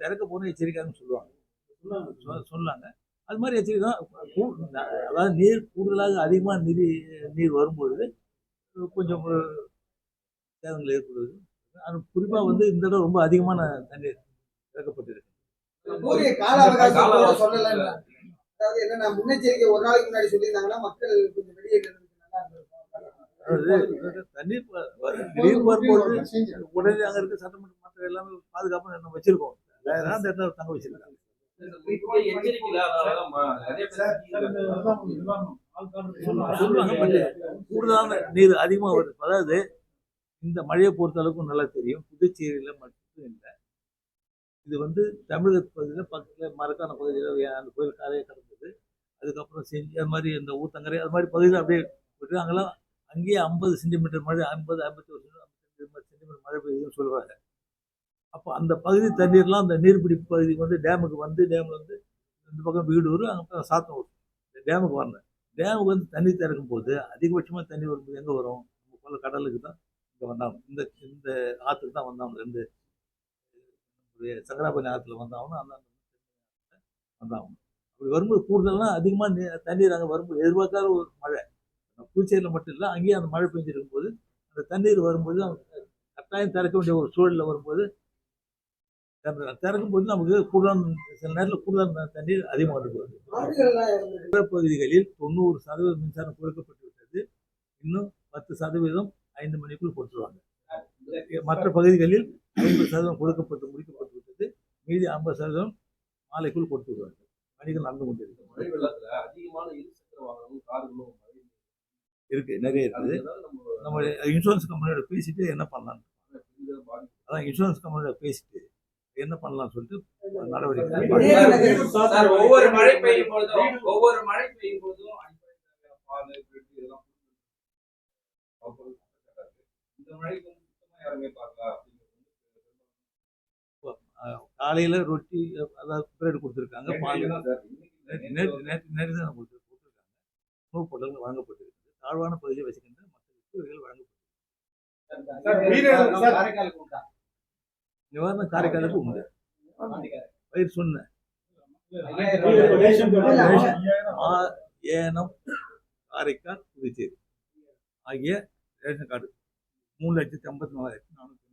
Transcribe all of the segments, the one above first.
திறக்க போன எச்சரிக்கைன்னு சொல்லுவாங்க. சொன்னாங்க. அது மாதிரி எச்சரிக்கை தான். அதாவது நீர் கூடுதலாக அதிகமாக நீர் நீர் வரும்பொழுது கொஞ்சம் சேதங்கள் ஏற்படுது அது குறிப்பாக வந்து இந்த தடவை ரொம்ப அதிகமான தண்ணீர் திறக்கப்பட்டிருக்கு முன்னெச்சரிக்கை ஒரு நாளைக்கு முன்னாடி சொல்லியிருந்தாங்கன்னா மக்கள் கொஞ்சம் தண்ணீர் வரும்பொழுது உடனே அங்கே இருக்க சட்டமன்ற மற்ற எல்லாமே பாதுகாப்பாக நம்ம வச்சிருக்கோம். வேற அந்த தங்க வச்சிருக்காங்க சொல்லுவாங்க கூடுதலான நீர் அதிகமாக வருது. அதாவது இந்த மழையை பொறுத்த அளவுக்கு நல்லா தெரியும். புதுச்சேரியில் மட்டும் இல்லை. இது வந்து தமிழக பகுதியில் பக்கத்தில் மரக்கான பகுதியில் அந்த கோயில் காலையே கடந்தது. அதுக்கப்புறம் செஞ்சு அது மாதிரி இந்த ஊத்தங்கரை அது மாதிரி பகுதியில் அப்படியே விட்டு அங்கெல்லாம் அங்கேயே ஐம்பது சென்டிமீட்டர் மழை ஐம்பது ஐம்பத்தி ஒரு சென்டிமீட்டர் மழை பெய்யுதுன்னு சொல்கிறாங்க அப்போ அந்த பகுதி தண்ணீர்லாம் அந்த நீர்பிடிப்பு பகுதிக்கு வந்து டேமுக்கு வந்து டேமில் வந்து இந்த பக்கம் வீடு வரும் அங்கே சாத்தம் வரும் டேமுக்கு வரணும் டேமுக்கு வந்து தண்ணி திறக்கும் போது அதிகபட்சமாக தண்ணி வரும்போது எங்கே வரும்? நம்ம போல கடலுக்கு தான் இங்கே வந்தாங்க இந்த இந்த ஆற்றுக்கு தான் வந்தாங்க ரெண்டு ஒரு ஆற்றுல வந்தாங்கன்னா அந்த வந்தாங்க அப்படி வரும்போது கூடுதலாக அதிகமாக தண்ணீர் அங்கே வரும்போது எதிர்பார்க்காத ஒரு மழை. பூச்சேரியில் புதுச்சேரியில் மட்டும் இல்லை அங்கேயும் அந்த மழை பெஞ்சிருக்கும் போது அந்த தண்ணீர் வரும்போது கட்டாயம் திறக்க வேண்டிய ஒரு சூழலில் வரும்போது திறக்கும் போது நமக்கு கூடுதலான சில நேரத்தில் கூடுதலான தண்ணீர் அதிகமாக வந்து போகுது ஆடுகள்லாம் இருந்தது பகுதிகளில் தொண்ணூறு சதவீதம் மின்சாரம் கொடுக்கப்பட்டு விட்டது. இன்னும் பத்து சதவீதம் ஐந்து மணிக்குள் கொடுத்துருவாங்க. மற்ற பகுதிகளில் ஐம்பது சதவீதம் கொடுக்கப்பட்டு முடிக்கப்பட்டு விட்டது. மீதி ஐம்பது சதவீதம் மாலைக்குள் கொடுத்து விடுவாங்க பணிகள் நடந்து கொண்டிருக்கு மழை வெள்ளத்துல அதிகமான இருசக்கர வாகனமும் கார்களும் மழை இருக்கு. நிறைய இருக்குது. நம்ம இன்சூரன்ஸ் கம்பெனியோட பேசிட்டு என்ன பண்ணலாம். அதான் இன்சூரன்ஸ் கம்பெனியோட பேசிட்டு என்ன பண்ணலாம்னு சொல்லிட்டு நடவடிக்கை ஒவ்வொரு மழை பெய்யும் பொழுதும் ஒவ்வொரு மழை பெய்யும் பொழுதும் காலையில ரொட்டி அதாவது பிரெட் கொடுத்துருக்காங்க பால். நேற்று நேற்று நேற்று தான் கொடுத்து கொடுத்துருக்காங்க. உணவுப் பொருட்கள் வழங்கப்பட்டிருக்கிறது தாழ்வான பகுதியை வசிக்கின்ற மக்களுக்கு இவைகள் நிவாரண காரைக்காலுக்கு உண்டு. பயிர் சொன்னேன் ஆ, ஏனம் காரைக்கால் புதுச்சேரி. ஆகிய ரேஷன் கார்டு மூணு லட்சத்தி ஐம்பத்தி நாலாயிரத்தி நானூற்றி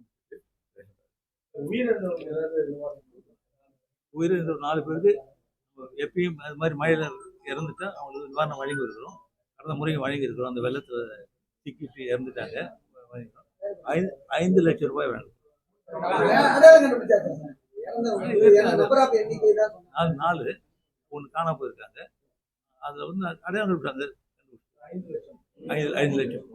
உயிரிழந்த நாலு பேருக்கு எப்பயும் அது மாதிரி மழையில் இறந்துட்டா அவங்களுக்கு நிவாரணம் வழங்கி இருக்கிறோம். கடந்த முறையும் வழங்கி இருக்கிறோம். அந்த வெள்ளத்தில் சிக்கிட்டு இறந்துட்டாங்க. ஐந்து ஐந்து லட்சம் ரூபாய் வேணும். நாலு நாலு. ஒன்று காணாம போயிருக்காங்க. அதில் வந்து அடையாளம் கண்டுபிடிச்சாங்க. ஐந்து ஐந்து லட்சம்.